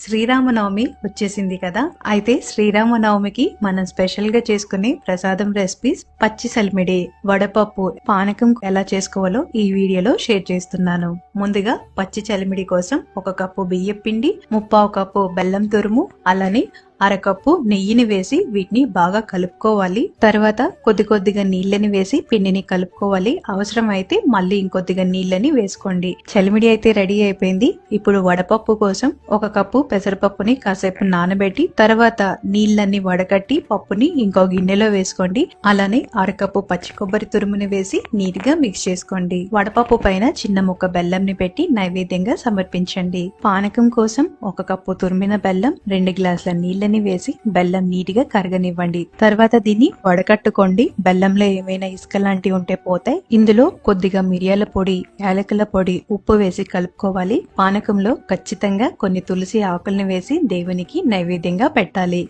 శ్రీరామనవమి వచ్చేసింది కదా. అయితే శ్రీరామనవమికి మనం స్పెషల్గా చేసుకునే ప్రసాదం రెసిపీస్ పచ్చి సలిమిడి వడపప్పు పానకం ఎలా చేసుకోవాలో ఈ వీడియోలో షేర్ చేస్తున్నాను. ముందుగా పచ్చి చలిమిడి కోసం ఒక కప్పు బియ్యం పిండి ముప్పావు కప్పు బెల్లం తురుము అలానే అరకప్పు నెయ్యిని వేసి వీటిని బాగా కలుపుకోవాలి. తర్వాత కొద్ది కొద్దిగా నీళ్ళని వేసి పిండిని కలుపుకోవాలి. అవసరం అయితే మళ్ళీ ఇంకొద్దిగా నీళ్ళని వేసుకోండి. చలిమిడి అయితే రెడీ అయిపోయింది. ఇప్పుడు వడపప్పు కోసం ఒక కప్పు పెసరపప్పుని కాసేపు నానబెట్టి తర్వాత నీళ్ళని వడకట్టి పప్పుని ఇంకో గిన్నెలో వేసుకోండి. అలానే అరకప్పు పచ్చి కొబ్బరి తురుముని వేసి నీట్గా మిక్స్ చేసుకోండి. వడపప్పు పైన చిన్న ముక్క బెల్లంని పెట్టి నైవేద్యంగా సమర్పించండి. పానకం కోసం ఒక కప్పు తురిమిన బెల్లం రెండు గ్లాసుల నీళ్ళని వేసి బెల్లం నీటిగా కరగనివ్వండి. తర్వాత దీన్ని వడకట్టుకోండి. బెల్లంలో ఏమైనా ఇసుక లాంటివి ఉంటే పోతాయి ఇందులో కొద్దిగా మిరియాల పొడి యాలకుల పొడి ఉప్పు వేసి కలుపుకోవాలి. పానకంలో ఖచ్చితంగా కొన్ని తులసి ఆకుల్ని వేసి దేవునికి నైవేద్యంగా పెట్టాలి.